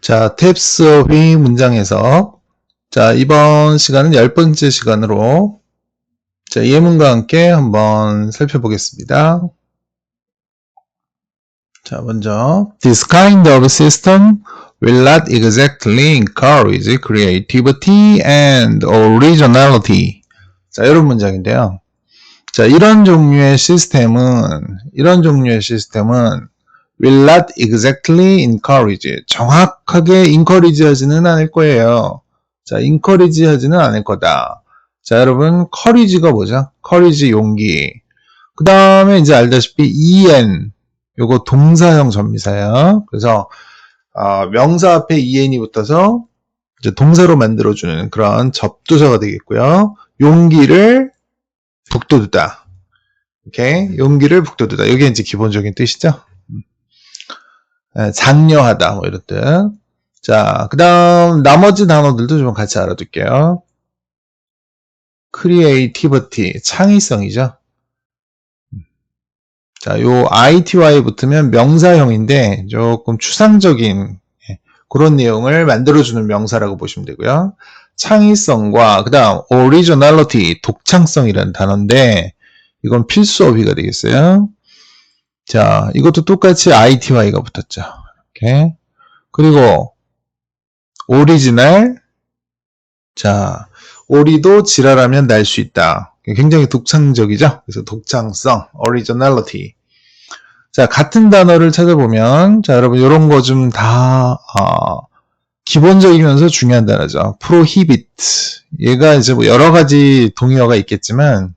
자, 탭스 오비 문장에서 자, 이번 시간은 열 번째 시간으로 자, 예문과 함께 한번 살펴보겠습니다. 자, 먼저 This kind of system will not exactly encourage creativity and originality. 자, 이런 문장인데요. 자, 이런 종류의 시스템은 이런 종류의 시스템은 will not exactly encourage. 정확하게 encourage 하지는 않을 거예요. 자, encourage 하지는 않을 거다. 자, 여러분, courage가 뭐죠? courage, 용기. 그 다음에 이제 알다시피 en, 요거 동사형 전미사예요. 그래서, 어, 명사 앞에 en이 붙어서 이제 동사로 만들어주는 그런 접두사가 되겠고요. 용기를 북돋우다. 오케이? 용기를 북돋우다. 이게 이제 기본적인 뜻이죠. 예, 장려하다 뭐 이런 뜻. 자, 그 다음 나머지 단어들도 좀 같이 알아둘게요. creativity, 창의성이죠. 자, 요 ITY 붙으면 명사형인데 조금 추상적인 예, 그런 내용을 만들어주는 명사라고 보시면 되고요. 창의성과 그 다음 originality, 독창성이라는 단어인데 이건 필수 어휘가 되겠어요. 자, 이것도 똑같이 ITY가 붙었죠. 이렇게. 그리고 오리지널. 자, 오리도 지랄하면 날 수 있다. 굉장히 독창적이죠. 그래서 독창성, originality. 자, 같은 단어를 찾아보면, 자, 여러분, 이런 거 좀 다, 어, 기본적이면서 중요한 단어죠. prohibit. 얘가 이제 뭐 여러 가지 동의어가 있겠지만,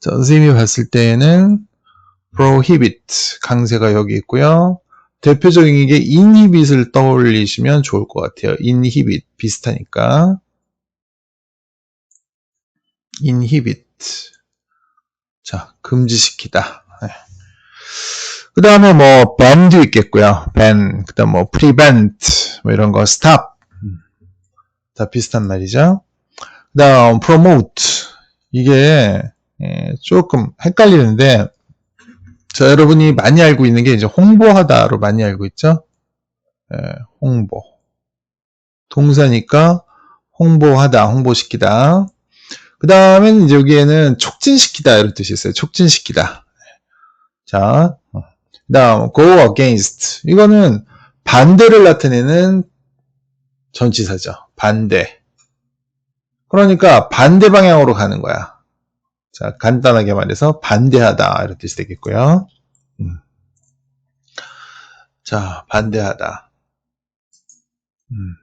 자, 선생님이 봤을 때에는 prohibit 강세가 여기 있고요. 대표적인 게 inhibit을 떠올리시면 좋을 것 같아요. inhibit 비슷하니까. inhibit. 자, 금지시키다. 네. 그 다음에 뭐 ban도 있겠고요. ban. 그 다음 뭐 prevent. 뭐 이런 거 stop. 다 비슷한 말이죠. 그 다음 promote. 이게 예, 조금 헷갈리는데 자, 여러분이 많이 알고 있는 게 이제 홍보하다로 많이 알고 있죠? 예, 홍보. 동사니까 홍보하다, 홍보시키다. 그 다음엔 이제 여기에는 촉진시키다 이런 뜻이 있어요. 촉진시키다. 자, 그 다음 go against. 이거는 반대를 나타내는 전치사죠. 반대. 그러니까 반대 방향으로 가는 거야. 자, 간단하게 말해서 반대하다 이런 뜻이 되겠고요. 음. 자, 반대하다. 음.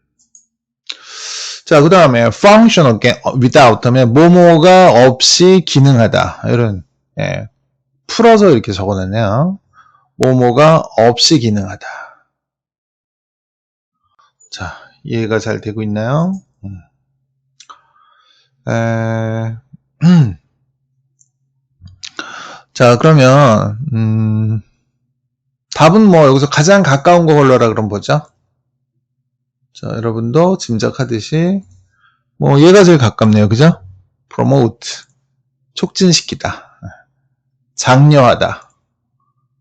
자, 그 다음에 function again, without 하면 뭐뭐가 없이 기능하다. 이런 예, 풀어서 이렇게 적어놨네요. 뭐뭐가 없이 기능하다. 자, 이해가 잘 되고 있나요? 음. 에, 음. 자, 그러면, 음, 답은 뭐, 여기서 가장 가까운 거 걸러라 그럼 뭐죠? 자, 여러분도 짐작하듯이, 뭐, 얘가 제일 가깝네요. 그죠? promote. 촉진시키다. 장려하다.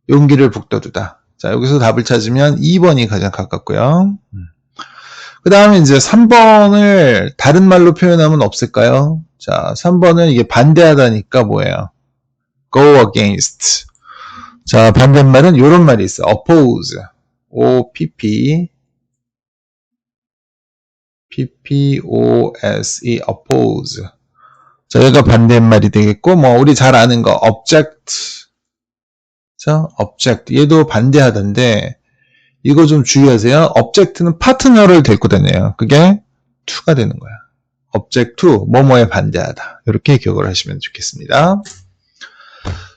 용기를 북돋우다. 자, 여기서 답을 찾으면 2번이 가장 가깝고요. 그 다음에 이제 3번을 다른 말로 표현하면 없을까요? 자, 3번은 이게 반대하다니까 뭐예요? Go against. 자, 반대말은 이런 말이 있어. oppose. O-P-P. P-P-O-S-E. oppose. 자, 얘가 반대말이 되겠고, 뭐, 우리 잘 아는 거, object. 자, object. 얘도 반대하던데, 이거 좀 주의하세요. object는 파트너를 데리고 다녀요. 그게 to가 되는 거야. object to, 뭐뭐에 반대하다. 이렇게 기억을 하시면 좋겠습니다.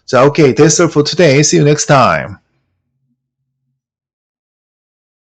So, okay, that's all for today. See you next time.